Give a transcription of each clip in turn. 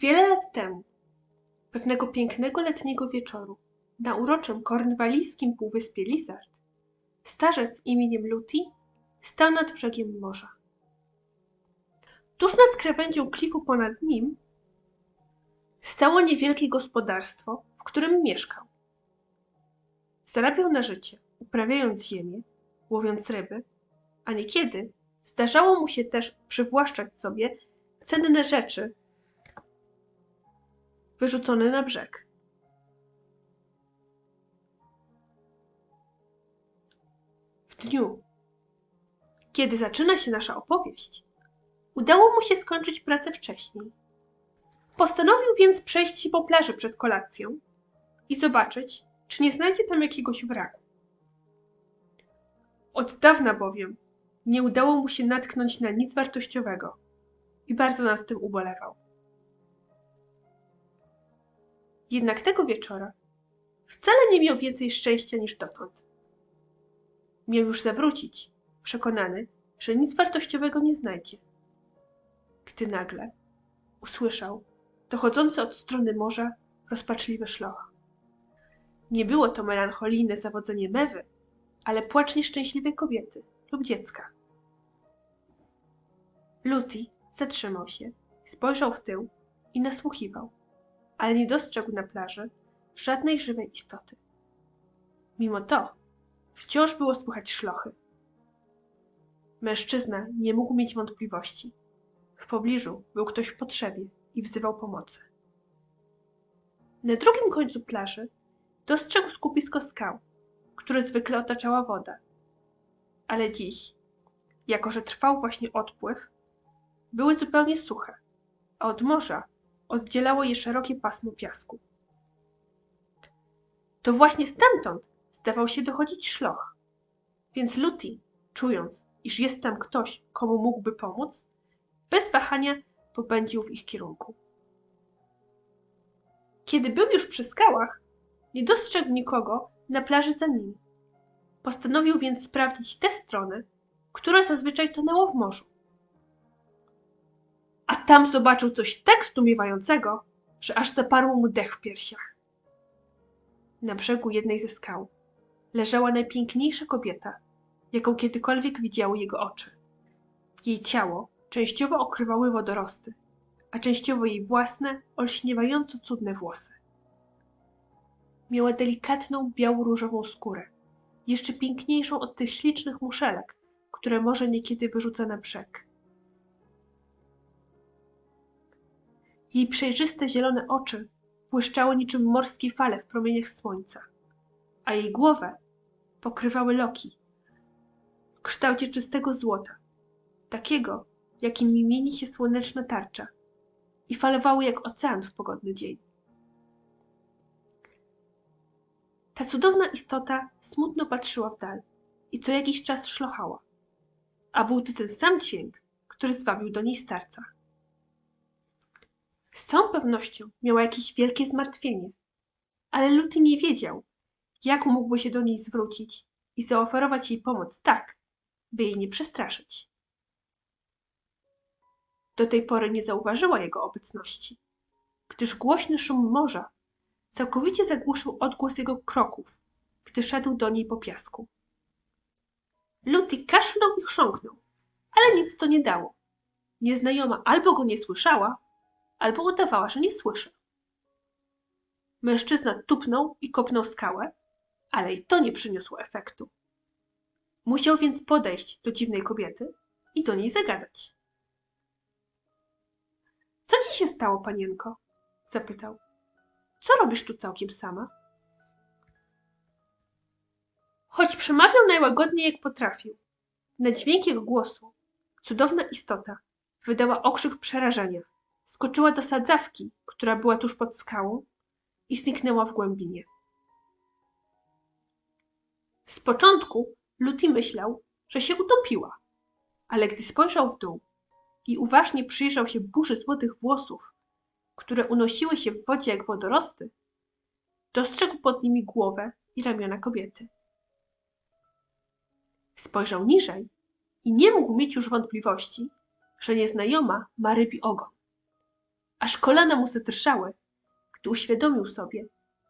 Wiele lat temu, pewnego pięknego letniego wieczoru, na uroczym kornwalijskim półwyspie Lizard, starzec imieniem Luti stał nad brzegiem morza. Tuż nad krawędzią klifu ponad nim stało niewielkie gospodarstwo, w którym mieszkał. Zarabiał na życie, uprawiając ziemię, łowiąc ryby, a niekiedy zdarzało mu się też przywłaszczać sobie cenne rzeczy wyrzucone na brzeg. W dniu, kiedy zaczyna się nasza opowieść, udało mu się skończyć pracę wcześniej. Postanowił więc przejść się po plaży przed kolacją i zobaczyć, czy nie znajdzie tam jakiegoś wraku. Od dawna bowiem nie udało mu się natknąć na nic wartościowego i bardzo nad tym ubolewał. Jednak tego wieczora wcale nie miał więcej szczęścia niż dotąd. Miał już zawrócić, przekonany, że nic wartościowego nie znajdzie. Gdy nagle usłyszał dochodzący od strony morza rozpaczliwy szloch. Nie było to melancholijne zawodzenie mewy, ale płacz nieszczęśliwej kobiety lub dziecka. Luti zatrzymał się, spojrzał w tył i nasłuchiwał, ale nie dostrzegł na plaży żadnej żywej istoty. Mimo to wciąż było słychać szlochy. Mężczyzna nie mógł mieć wątpliwości. W pobliżu był ktoś w potrzebie i wzywał pomocy. Na drugim końcu plaży dostrzegł skupisko skał, które zwykle otaczała woda. Ale dziś, jako że trwał właśnie odpływ, były zupełnie suche, a od morza oddzielało je szerokie pasmo piasku. To właśnie stamtąd zdawał się dochodzić szloch, więc Luti, czując, iż jest tam ktoś, komu mógłby pomóc, bez wahania popędził w ich kierunku. Kiedy był już przy skałach, nie dostrzegł nikogo na plaży za nimi. Postanowił więc sprawdzić tę stronę, która zazwyczaj tonęła w morzu. Tam zobaczył coś tak zdumiewającego, że aż zaparł mu dech w piersiach. Na brzegu jednej ze skał leżała najpiękniejsza kobieta, jaką kiedykolwiek widziały jego oczy. Jej ciało częściowo okrywały wodorosty, a częściowo jej własne, olśniewająco cudne włosy. Miała delikatną, biało-różową skórę, jeszcze piękniejszą od tych ślicznych muszelek, które morze niekiedy wyrzuca na brzeg. Jej przejrzyste zielone oczy błyszczały niczym morskie fale w promieniach słońca, a jej głowę pokrywały loki w kształcie czystego złota, takiego, jakim mi mieni się słoneczna tarcza i falowały jak ocean w pogodny dzień. Ta cudowna istota smutno patrzyła w dal i co jakiś czas szlochała, a był to ten sam dźwięk, który zwabił do niej starca. Całą pewnością miała jakieś wielkie zmartwienie, ale Luty nie wiedział, jak mógłby się do niej zwrócić i zaoferować jej pomoc tak, by jej nie przestraszyć. Do tej pory nie zauważyła jego obecności, gdyż głośny szum morza całkowicie zagłuszył odgłos jego kroków, gdy szedł do niej po piasku. Luty kaszlnął i chrząknął, ale nic to nie dało. Nieznajoma albo go nie słyszała, albo udawała, że nie słyszy. Mężczyzna tupnął i kopnął skałę, ale i to nie przyniosło efektu. Musiał więc podejść do dziwnej kobiety i do niej zagadać. Co ci się stało, panienko? zapytał. Co robisz tu całkiem sama? Choć przemawiał najłagodniej jak potrafił, na dźwięk jego głosu cudowna istota wydała okrzyk przerażenia. Skoczyła do sadzawki, która była tuż pod skałą i zniknęła w głębinie. Z początku Luty myślał, że się utopiła, ale gdy spojrzał w dół i uważnie przyjrzał się burzy złotych włosów, które unosiły się w wodzie jak wodorosty, dostrzegł pod nimi głowę i ramiona kobiety. Spojrzał niżej i nie mógł mieć już wątpliwości, że nieznajoma ma rybi ogon. Aż kolana mu zadrżały, gdy uświadomił sobie,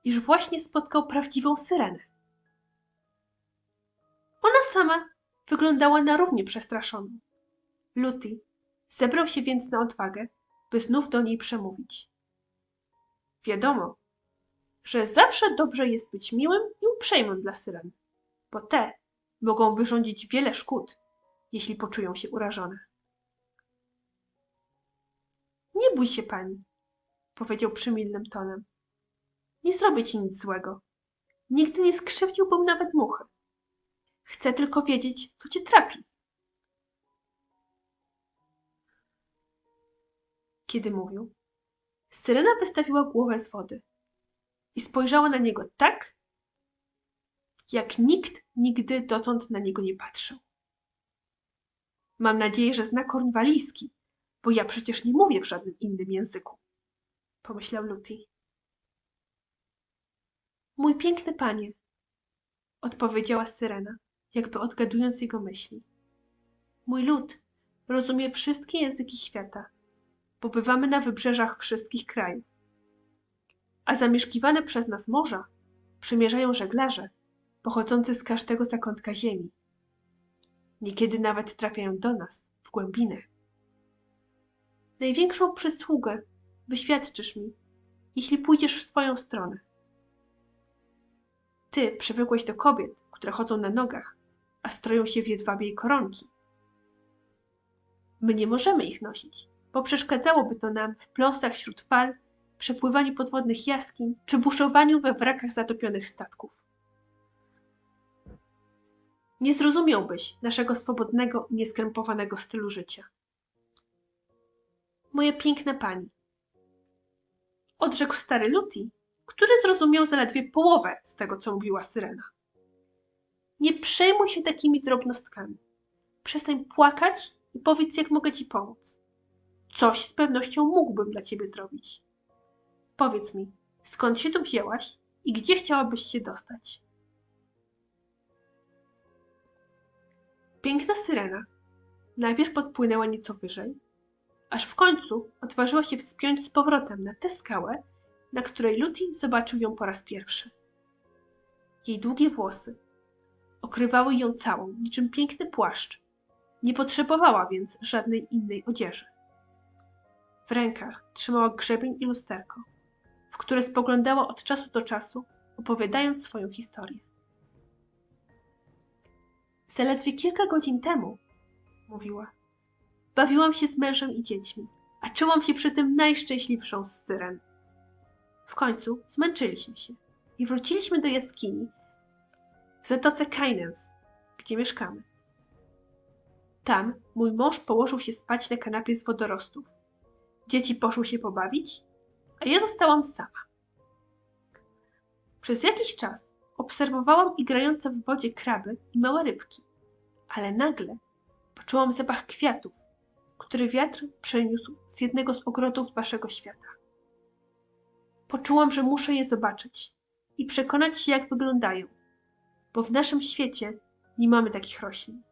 iż właśnie spotkał prawdziwą syrenę. Ona sama wyglądała na równie przestraszoną. Luty zebrał się więc na odwagę, by znów do niej przemówić. Wiadomo, że zawsze dobrze jest być miłym i uprzejmym dla syren, bo te mogą wyrządzić wiele szkód, jeśli poczują się urażone. Nie bój się pani, powiedział przymilnym tonem. Nie zrobię ci nic złego. Nigdy nie skrzywdziłbym nawet muchy. Chcę tylko wiedzieć, co cię trapi. Kiedy mówił, syrena wystawiła głowę z wody i spojrzała na niego tak, jak nikt nigdy dotąd na niego nie patrzył. Mam nadzieję, że zna kornwalijski, bo ja przecież nie mówię w żadnym innym języku, pomyślał Luty. Mój piękny panie, odpowiedziała syrena, jakby odgadując jego myśli. Mój lud rozumie wszystkie języki świata, bo bywamy na wybrzeżach wszystkich krajów. A zamieszkiwane przez nas morza przymierzają żeglarze pochodzący z każdego zakątka ziemi. Niekiedy nawet trafiają do nas, w głębinę. Największą przysługę wyświadczysz mi, jeśli pójdziesz w swoją stronę. Ty przywykłeś do kobiet, które chodzą na nogach, a stroją się w jedwabiej koronki. My nie możemy ich nosić, bo przeszkadzałoby to nam w pląsach wśród fal, przepływaniu podwodnych jaskiń czy buszowaniu we wrakach zatopionych statków. Nie zrozumiałbyś naszego swobodnego i nieskrępowanego stylu życia. Moja piękna pani, odrzekł stary Luti, który zrozumiał zaledwie połowę z tego, co mówiła Syrena. Nie przejmuj się takimi drobnostkami. Przestań płakać i powiedz, jak mogę ci pomóc. Coś z pewnością mógłbym dla ciebie zrobić. Powiedz mi, skąd się tu wzięłaś i gdzie chciałabyś się dostać? Piękna syrena najpierw podpłynęła nieco wyżej, aż w końcu odważyła się wspiąć z powrotem na tę skałę, na której Luti zobaczył ją po raz pierwszy. Jej długie włosy okrywały ją całą, niczym piękny płaszcz. Nie potrzebowała więc żadnej innej odzieży. W rękach trzymała grzebień i lusterko, w które spoglądała od czasu do czasu, opowiadając swoją historię. Zaledwie kilka godzin temu, mówiła, bawiłam się z mężem i dziećmi, a czułam się przy tym najszczęśliwszą z syren. W końcu zmęczyliśmy się i wróciliśmy do jaskini w zatoce Kainens, gdzie mieszkamy. Tam mój mąż położył się spać na kanapie z wodorostów. Dzieci poszły się pobawić, a ja zostałam sama. Przez jakiś czas obserwowałam igrające w wodzie kraby i małe rybki, ale nagle poczułam zapach kwiatów, który wiatr przeniósł z jednego z ogrodów waszego świata. Poczułam, że muszę je zobaczyć i przekonać się, jak wyglądają, bo w naszym świecie nie mamy takich roślin.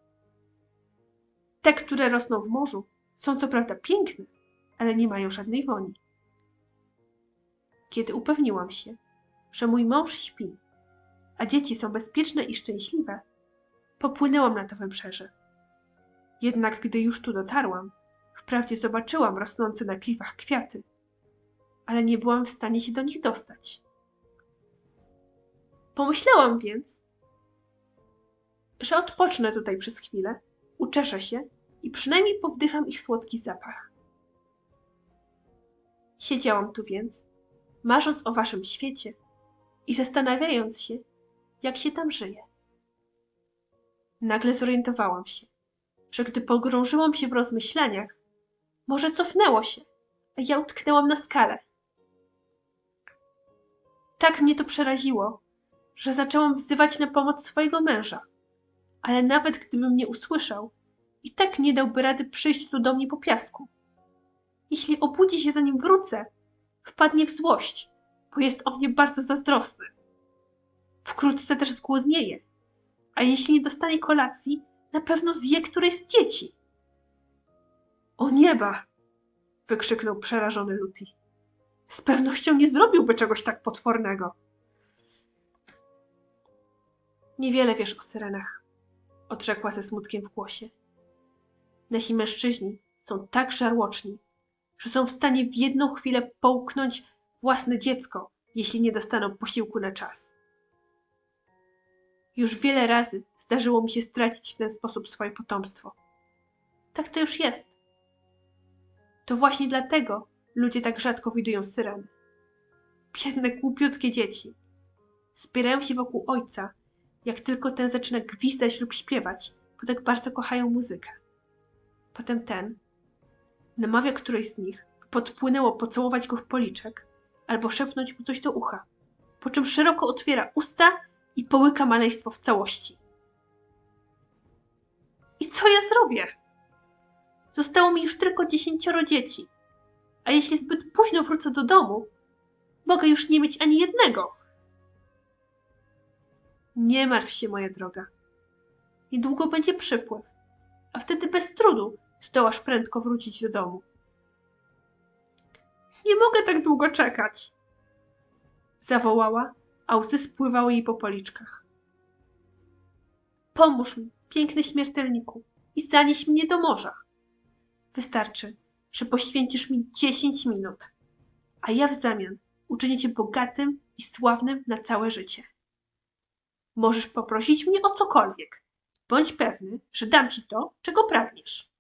Te, które rosną w morzu, są co prawda piękne, ale nie mają żadnej woni. Kiedy upewniłam się, że mój mąż śpi, a dzieci są bezpieczne i szczęśliwe, popłynęłam na to wybrzeże. Jednak gdy już tu dotarłam, wprawdzie zobaczyłam rosnące na klifach kwiaty, ale nie byłam w stanie się do nich dostać. Pomyślałam więc, że odpocznę tutaj przez chwilę, uczeszę się i przynajmniej powdycham ich słodki zapach. Siedziałam tu więc, marząc o waszym świecie i zastanawiając się, jak się tam żyje. Nagle zorientowałam się, że gdy pogrążyłam się w rozmyślaniach, może cofnęło się, a ja utknęłam na skale. Tak mnie to przeraziło, że zaczęłam wzywać na pomoc swojego męża, ale nawet gdybym nie usłyszał, i tak nie dałby rady przyjść tu do mnie po piasku. Jeśli obudzi się zanim wrócę, wpadnie w złość, bo jest o mnie bardzo zazdrosny. Wkrótce też zgłodnieje, a jeśli nie dostanie kolacji, na pewno zje któreś z dzieci. O nieba! wykrzyknął przerażony Luty. Z pewnością nie zrobiłby czegoś tak potwornego. Niewiele wiesz o syrenach, odrzekła ze smutkiem w głosie. Nasi mężczyźni są tak żarłoczni, że są w stanie w jedną chwilę połknąć własne dziecko, jeśli nie dostaną posiłku na czas. Już wiele razy zdarzyło mi się stracić w ten sposób swoje potomstwo. Tak to już jest. To właśnie dlatego ludzie tak rzadko widują syren. Biedne, głupiutkie dzieci. Zbierają się wokół ojca, jak tylko ten zaczyna gwizdać lub śpiewać, bo tak bardzo kochają muzykę. Potem ten namawia którejś z nich, podpłynęło pocałować go w policzek albo szepnąć mu coś do ucha, po czym szeroko otwiera usta i połyka maleństwo w całości. I co ja zrobię? Zostało mi już tylko dziesięcioro dzieci, a jeśli zbyt późno wrócę do domu, mogę już nie mieć ani jednego. Nie martw się, moja droga. Niedługo będzie przypływ, a wtedy bez trudu zdołasz prędko wrócić do domu. Nie mogę tak długo czekać, zawołała, a łzy spływały jej po policzkach. Pomóż mi, piękny śmiertelniku, i zanieś mnie do morza. Wystarczy, że poświęcisz mi dziesięć minut, a ja w zamian uczynię cię bogatym i sławnym na całe życie. Możesz poprosić mnie o cokolwiek. Bądź pewny, że dam ci to, czego pragniesz.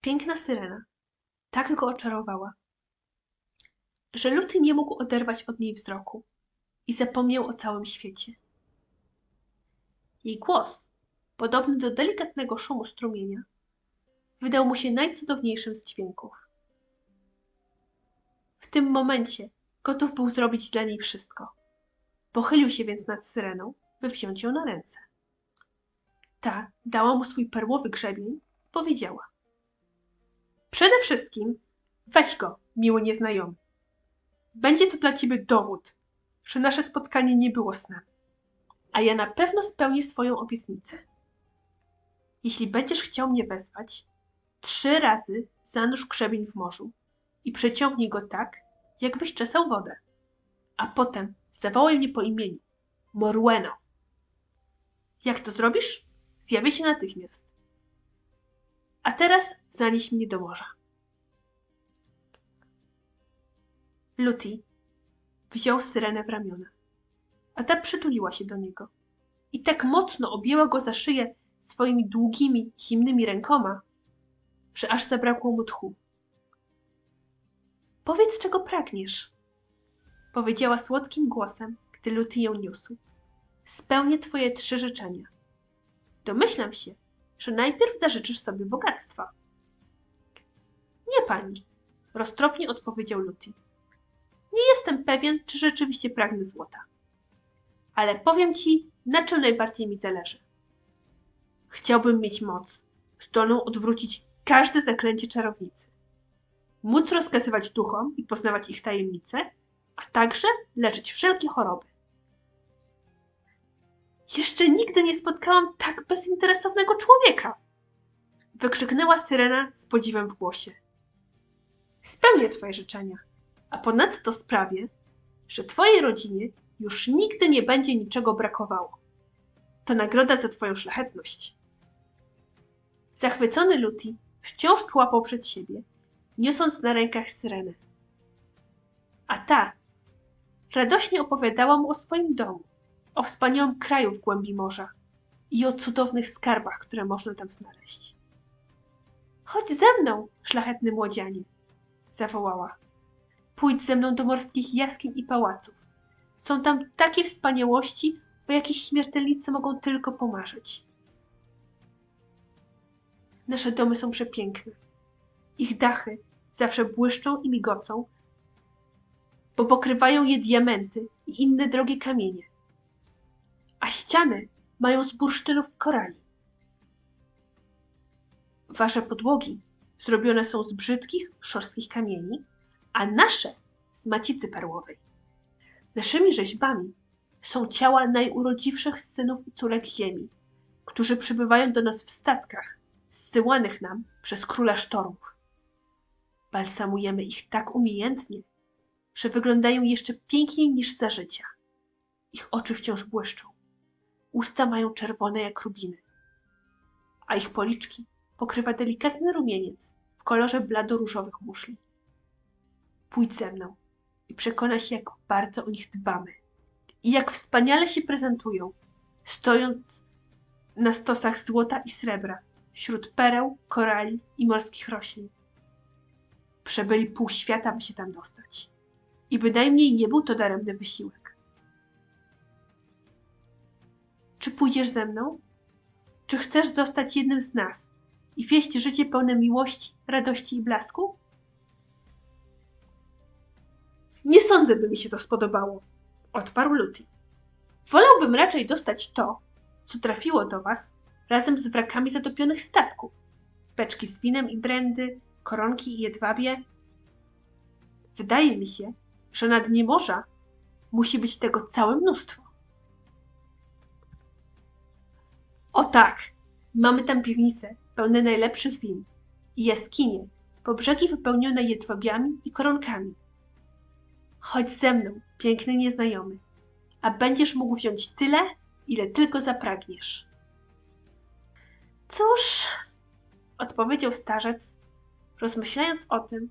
Piękna syrena tak go oczarowała, że Luty nie mógł oderwać od niej wzroku i zapomniał o całym świecie. Jej głos, podobny do delikatnego szumu strumienia, wydał mu się najcudowniejszym z dźwięków. W tym momencie gotów był zrobić dla niej wszystko. Pochylił się więc nad syreną, by wziąć ją na ręce. Ta dała mu swój perłowy grzebień i powiedziała: Przede wszystkim weź go, miły nieznajomy. Będzie to dla ciebie dowód, że nasze spotkanie nie było snem, a ja na pewno spełnię swoją obietnicę. Jeśli będziesz chciał mnie wezwać, trzy razy zanurz grzebień w morzu i przeciągnij go tak, jakbyś czesał wodę, a potem zawołaj mnie po imieniu Morueno. Jak to zrobisz? Zjawię się natychmiast. A teraz zanieś mnie do morza. Luty wziął syrenę w ramiona, a ta przytuliła się do niego i tak mocno objęła go za szyję swoimi długimi, zimnymi rękoma, że aż zabrakło mu tchu. Powiedz, czego pragniesz, powiedziała słodkim głosem, gdy Luty ją niósł. Spełnię twoje trzy życzenia. Domyślam się, że najpierw zażyczysz sobie bogactwa. Nie pani, roztropnie odpowiedział Luty. Nie jestem pewien, czy rzeczywiście pragnę złota. Ale powiem ci, na czym najbardziej mi zależy. Chciałbym mieć moc, zdolną odwrócić każde zaklęcie czarownicy. Móc rozkazywać duchom i poznawać ich tajemnice, a także leczyć wszelkie choroby. Jeszcze nigdy nie spotkałam tak bezinteresownego człowieka! Wykrzyknęła Syrena z podziwem w głosie. Spełnię twoje życzenia, a ponadto sprawię, że twojej rodzinie już nigdy nie będzie niczego brakowało. To nagroda za twoją szlachetność. Zachwycony Luti wciąż człapał przed siebie, niosąc na rękach Syrenę. A ta radośnie opowiadała mu o swoim domu, o wspaniałym kraju w głębi morza i o cudownych skarbach, które można tam znaleźć. Chodź ze mną, szlachetny młodzianie, zawołała. Pójdź ze mną do morskich jaskiń i pałaców. Są tam takie wspaniałości, o jakich śmiertelnicy mogą tylko pomarzyć. Nasze domy są przepiękne. Ich dachy zawsze błyszczą i migocą, bo pokrywają je diamenty i inne drogie kamienie. A ściany mają z bursztynów korali. Wasze podłogi zrobione są z brzydkich, szorstkich kamieni, a nasze z macicy perłowej. Naszymi rzeźbami są ciała najurodziwszych synów i córek ziemi, którzy przybywają do nas w statkach zsyłanych nam przez króla sztormów. Balsamujemy ich tak umiejętnie, że wyglądają jeszcze piękniej niż za życia. Ich oczy wciąż błyszczą, usta mają czerwone jak rubiny, a ich policzki pokrywa delikatny rumieniec w kolorze bladoróżowych muszli. Pójdź ze mną i przekona się, jak bardzo o nich dbamy i jak wspaniale się prezentują, stojąc na stosach złota i srebra, wśród pereł, korali i morskich roślin. Przebyli pół świata, by się tam dostać. I bynajmniej nie był to daremny wysiłek. Czy pójdziesz ze mną? Czy chcesz zostać jednym z nas i wieść życie pełne miłości, radości i blasku? Nie sądzę, by mi się to spodobało, odparł Luty. Wolałbym raczej dostać to, co trafiło do was razem z wrakami zatopionych statków. Beczki z winem i brandy, koronki i jedwabie. Wydaje mi się, że na dnie morza musi być tego całe mnóstwo. O tak, mamy tam piwnice pełne najlepszych win i jaskinie, po brzegi wypełnione jedwabiami i koronkami. Chodź ze mną, piękny nieznajomy, a będziesz mógł wziąć tyle, ile tylko zapragniesz. Cóż, odpowiedział starzec, rozmyślając o tym,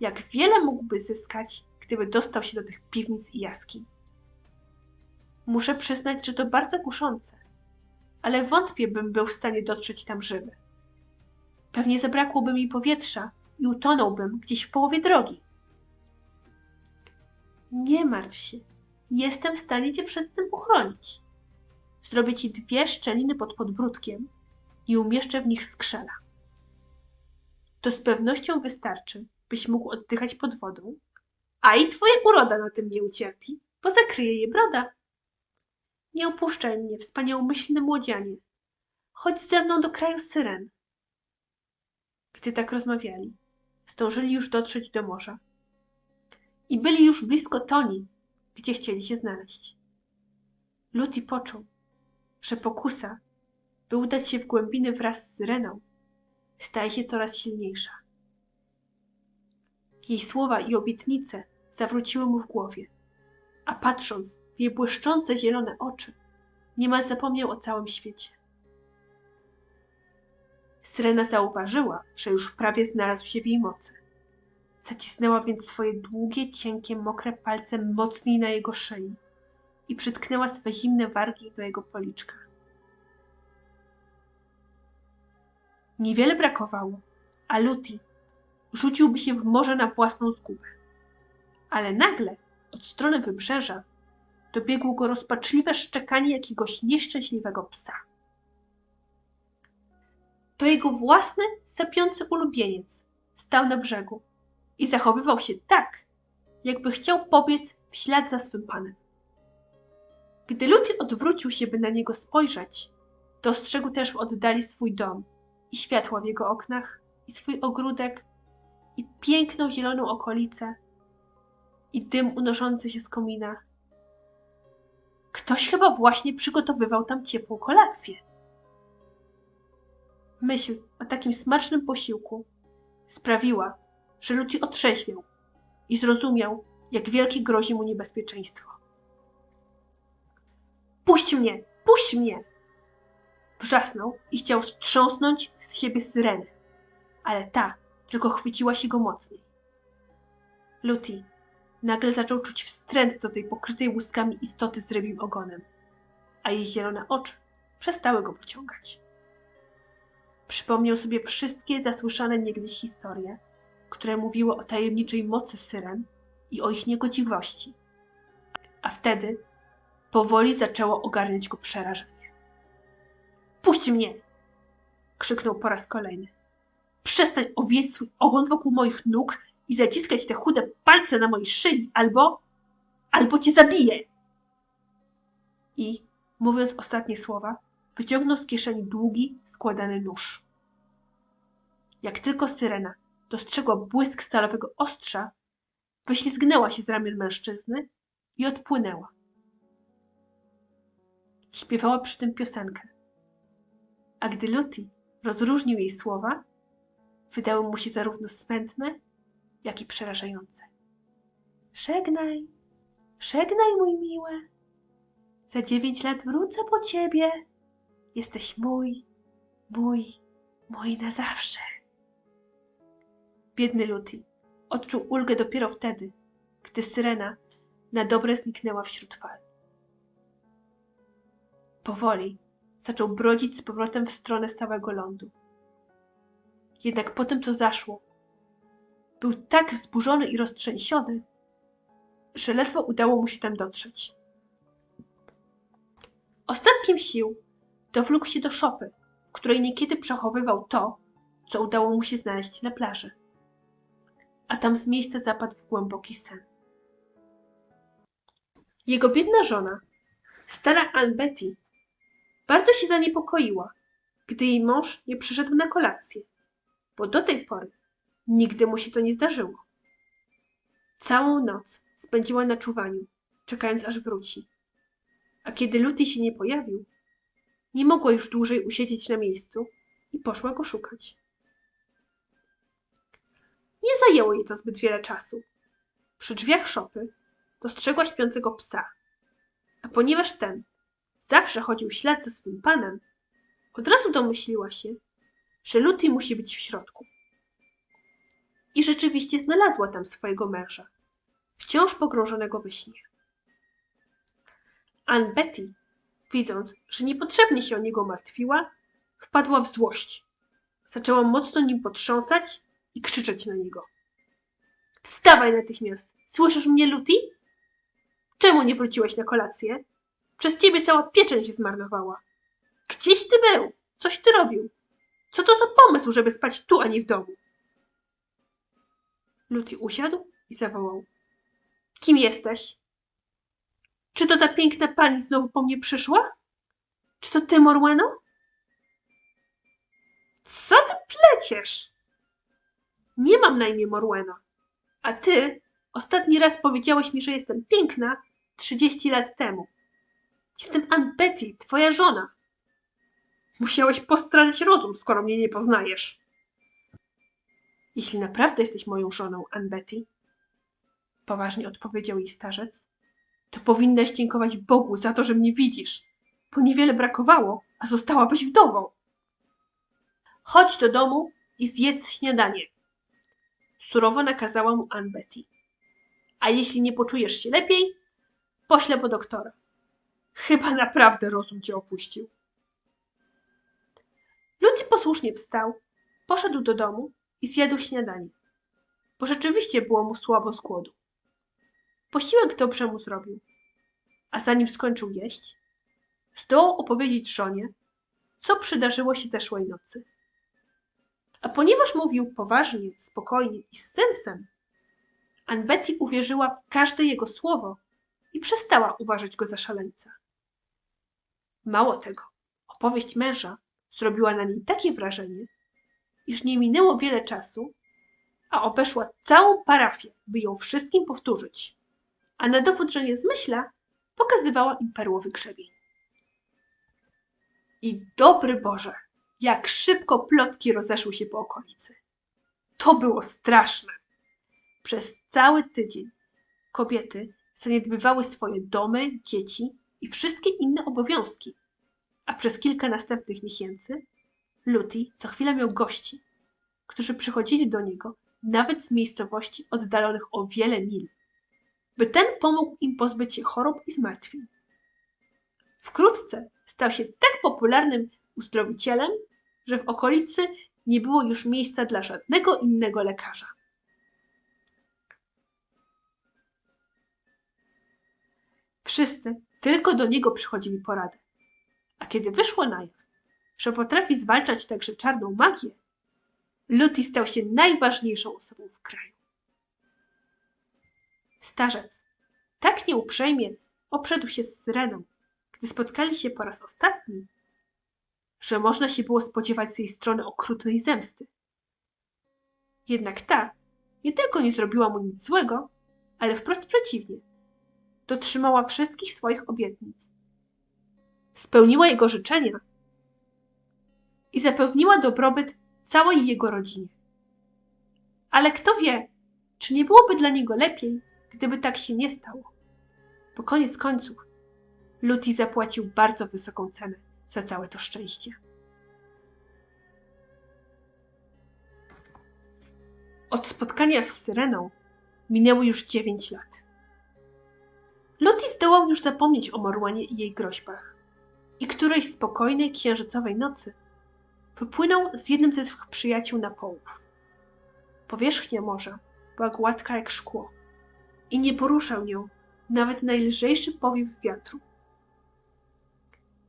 jak wiele mógłby zyskać, gdyby dostał się do tych piwnic i jaskiń. Muszę przyznać, że to bardzo kuszące, ale wątpię, bym był w stanie dotrzeć tam żywy. Pewnie zabrakłoby mi powietrza i utonąłbym gdzieś w połowie drogi. Nie martw się, jestem w stanie cię przed tym uchronić. Zrobię ci dwie szczeliny pod podbródkiem i umieszczę w nich skrzela. To z pewnością wystarczy, byś mógł oddychać pod wodą, a i twoja uroda na tym nie ucierpi, bo zakryje je broda. Nie opuszczaj mnie, wspaniałomyślny młodzianie. Chodź ze mną do kraju syren. Gdy tak rozmawiali, zdążyli już dotrzeć do morza i byli już blisko Toni, gdzie chcieli się znaleźć. Luty poczuł, że pokusa, by udać się w głębiny wraz z Syreną, staje się coraz silniejsza. Jej słowa i obietnice zawróciły mu w głowie, a patrząc w jej błyszczące zielone oczy, niemal zapomniał o całym świecie. Syrena zauważyła, że już prawie znalazł się w jej mocy. Zacisnęła więc swoje długie, cienkie, mokre palce mocniej na jego szyi i przytknęła swe zimne wargi do jego policzka. Niewiele brakowało, a Luti rzuciłby się w morze na własną zgubę. Ale nagle od strony wybrzeża dobiegło go rozpaczliwe szczekanie jakiegoś nieszczęśliwego psa. To jego własny, sapiący ulubieniec stał na brzegu i zachowywał się tak, jakby chciał pobiec w ślad za swym panem. Gdy Luty odwrócił się, by na niego spojrzeć, dostrzegł też w oddali swój dom i światła w jego oknach, i swój ogródek, i piękną zieloną okolicę, i dym unoszący się z komina. Ktoś chyba właśnie przygotowywał tam ciepłą kolację. Myśl o takim smacznym posiłku sprawiła, że Luty otrzeźwiał i zrozumiał, jak wielkie grozi mu niebezpieczeństwo. Puść mnie! Puść mnie! Wrzasnął i chciał strząsnąć z siebie syrenę, ale ta tylko chwyciła się go mocniej. Luty nagle zaczął czuć wstręt do tej pokrytej łuskami istoty z rybim ogonem, a jej zielone oczy przestały go pociągać. Przypomniał sobie wszystkie zasłyszane niegdyś historie, które mówiły o tajemniczej mocy syren i o ich niegodziwości. A wtedy powoli zaczęło ogarniać go przerażenie. Puść mnie! krzyknął po raz kolejny. Przestań owieć swój ogon wokół moich nóg i zaciskać te chude palce na mojej szyi, albo. albo cię zabiję! I, mówiąc ostatnie słowa, wyciągnął z kieszeni długi, składany nóż. Jak tylko syrena dostrzegła błysk stalowego ostrza, wyślizgnęła się z ramion mężczyzny i odpłynęła. Śpiewała przy tym piosenkę. A gdy Luty rozróżnił jej słowa, wydały mu się zarówno smętne, jak i przerażające. Żegnaj, żegnaj, mój miły. Za dziewięć lat wrócę po ciebie. Jesteś mój, mój, mój na zawsze. Biedny Luty odczuł ulgę dopiero wtedy, gdy syrena na dobre zniknęła wśród fal. Powoli zaczął brodzić z powrotem w stronę stałego lądu. Jednak po tym, co zaszło, był tak wzburzony i roztrzęsiony, że ledwo udało mu się tam dotrzeć. Ostatkiem sił dowlókł się do szopy, w której niekiedy przechowywał to, co udało mu się znaleźć na plaży. A tam z miejsca zapadł w głęboki sen. Jego biedna żona, stara Ann Betty, bardzo się zaniepokoiła, gdy jej mąż nie przyszedł na kolację, bo do tej pory nigdy mu się to nie zdarzyło. Całą noc spędziła na czuwaniu, czekając aż wróci. A kiedy Luty się nie pojawił, nie mogła już dłużej usiedzieć na miejscu i poszła go szukać. Nie zajęło jej to zbyt wiele czasu. Przy drzwiach szopy dostrzegła śpiącego psa, a ponieważ ten zawsze chodził ślad za swym panem, od razu domyśliła się, że Luty musi być w środku. I rzeczywiście znalazła tam swojego męża, wciąż pogrążonego we śnie. Ann Betty, widząc, że niepotrzebnie się o niego martwiła, wpadła w złość. Zaczęła mocno nim potrząsać i krzyczeć na niego. Wstawaj natychmiast! Słyszysz mnie, Luty? Czemu nie wróciłeś na kolację? Przez ciebie cała pieczeń się zmarnowała. Gdzieś ty był? Coś ty robił? Co to za pomysł, żeby spać tu, a nie w domu? Luty usiadł i zawołał. Kim jesteś? Czy to ta piękna pani znowu po mnie przyszła? Czy to ty, Morweno? Co ty pleciesz? Nie mam na imię Morwena. A ty ostatni raz powiedziałeś mi, że jestem piękna 30 lat temu. Jestem Aunt Betty, twoja żona. Musiałeś postralić rozum, skoro mnie nie poznajesz. Jeśli naprawdę jesteś moją żoną, Aunt Betty, poważnie odpowiedział jej starzec, to powinnaś dziękować Bogu za to, że mnie widzisz, bo niewiele brakowało, a zostałabyś wdową. Chodź do domu i zjedz śniadanie. Surowo nakazała mu Ann Betty. A jeśli nie poczujesz się lepiej, poślę po doktora. Chyba naprawdę rozum cię opuścił. Luty posłusznie wstał, poszedł do domu i zjadł śniadanie, bo rzeczywiście było mu słabo z głodu. Posiłek dobrze mu zrobił, a zanim skończył jeść, zdołał opowiedzieć żonie, co przydarzyło się zeszłej nocy. A ponieważ mówił poważnie, spokojnie i z sensem, Ann Betty uwierzyła w każde jego słowo i przestała uważać go za szaleńca. Mało tego, opowieść męża zrobiła na niej takie wrażenie, iż nie minęło wiele czasu, a obeszła całą parafię, by ją wszystkim powtórzyć, a na dowód, że nie zmyśla, pokazywała im perłowy grzebień. I dobry Boże, jak szybko plotki rozeszły się po okolicy. To było straszne. Przez cały tydzień kobiety zaniedbywały swoje domy, dzieci i wszystkie inne obowiązki, a przez kilka następnych miesięcy Luty co chwilę miał gości, którzy przychodzili do niego nawet z miejscowości oddalonych o wiele mil, by ten pomógł im pozbyć się chorób i zmartwień. Wkrótce stał się tak popularnym uzdrowicielem, że w okolicy nie było już miejsca dla żadnego innego lekarza. Wszyscy tylko do niego przychodzili porady. A kiedy wyszło na jaw, że potrafi zwalczać także czarną magię, Luty stał się najważniejszą osobą w kraju. Starzec tak nieuprzejmie oprzedł się z Syreną, gdy spotkali się po raz ostatni, że można się było spodziewać z jej strony okrutnej zemsty. Jednak ta nie tylko nie zrobiła mu nic złego, ale wprost przeciwnie. Dotrzymała wszystkich swoich obietnic. Spełniła jego życzenia i zapewniła dobrobyt całej jego rodzinie. Ale kto wie, czy nie byłoby dla niego lepiej, gdyby tak się nie stało? Bo koniec końców Luti zapłacił bardzo wysoką cenę za całe to szczęście. Od spotkania z Syreną minęło już dziewięć lat. Luti zdołał już zapomnieć o Morłanie i jej groźbach. I którejś spokojnej księżycowej nocy wypłynął z jednym ze swych przyjaciół na połów. Powierzchnia morza była gładka jak szkło i nie poruszał nią nawet najlżejszy powiew wiatru.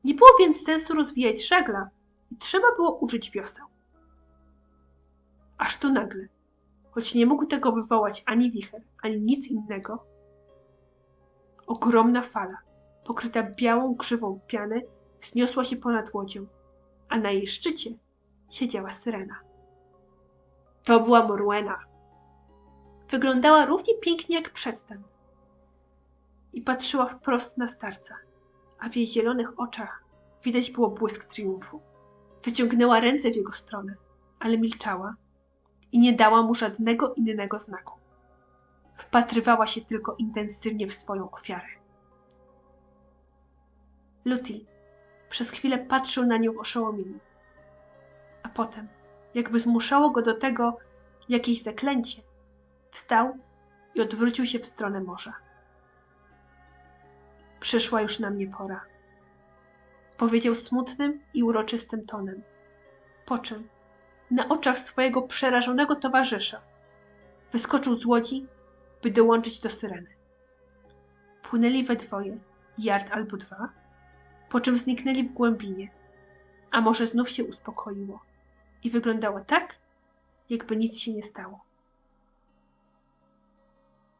Nie było więc sensu rozwijać żagla i trzeba było użyć wioseł. Aż tu nagle, choć nie mógł tego wywołać ani wicher, ani nic innego, ogromna fala, pokryta białą grzywą piany, wzniosła się ponad łodzią, a na jej szczycie siedziała syrena. To była Morwena. Wyglądała równie pięknie jak przedtem i patrzyła wprost na starca, a w jej zielonych oczach widać było błysk triumfu. Wyciągnęła ręce w jego stronę, ale milczała i nie dała mu żadnego innego znaku. Wpatrywała się tylko intensywnie w swoją ofiarę. Luti przez chwilę patrzył na nią w oszołomieniu, a potem, jakby zmuszało go do tego jakieś zaklęcie, wstał i odwrócił się w stronę morza. Przyszła już na mnie pora. Powiedział smutnym i uroczystym tonem. Po czym, na oczach swojego przerażonego towarzysza, wyskoczył z łodzi, by dołączyć do syreny. Płynęli we dwoje, yard albo dwa, po czym zniknęli w głębinie, a morze znów się uspokoiło i wyglądało tak, jakby nic się nie stało.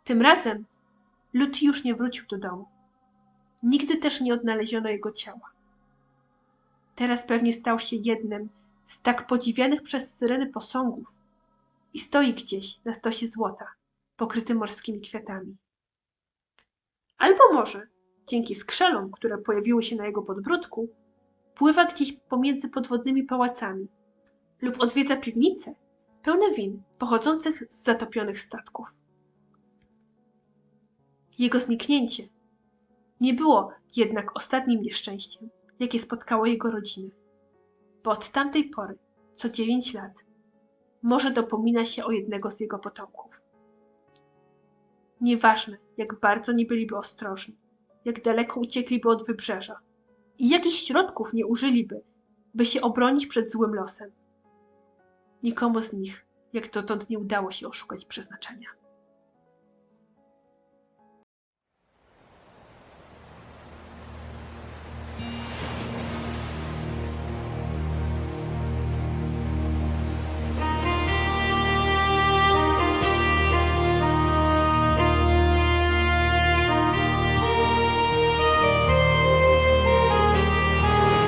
Tym razem Luty już nie wrócił do domu. Nigdy też nie odnaleziono jego ciała. Teraz pewnie stał się jednym z tak podziwianych przez syreny posągów i stoi gdzieś na stosie złota, pokryty morskimi kwiatami. Albo może, dzięki skrzelom, które pojawiły się na jego podbródku, pływa gdzieś pomiędzy podwodnymi pałacami lub odwiedza piwnice pełne win pochodzących z zatopionych statków. Jego zniknięcie nie było jednak ostatnim nieszczęściem, jakie spotkało jego rodzinę, bo od tamtej pory, co dziewięć lat, może dopomina się o jednego z jego potomków. Nieważne, jak bardzo nie byliby ostrożni, jak daleko uciekliby od wybrzeża i jakich środków nie użyliby, by się obronić przed złym losem. Nikomu z nich, jak dotąd, nie udało się oszukać przeznaczenia.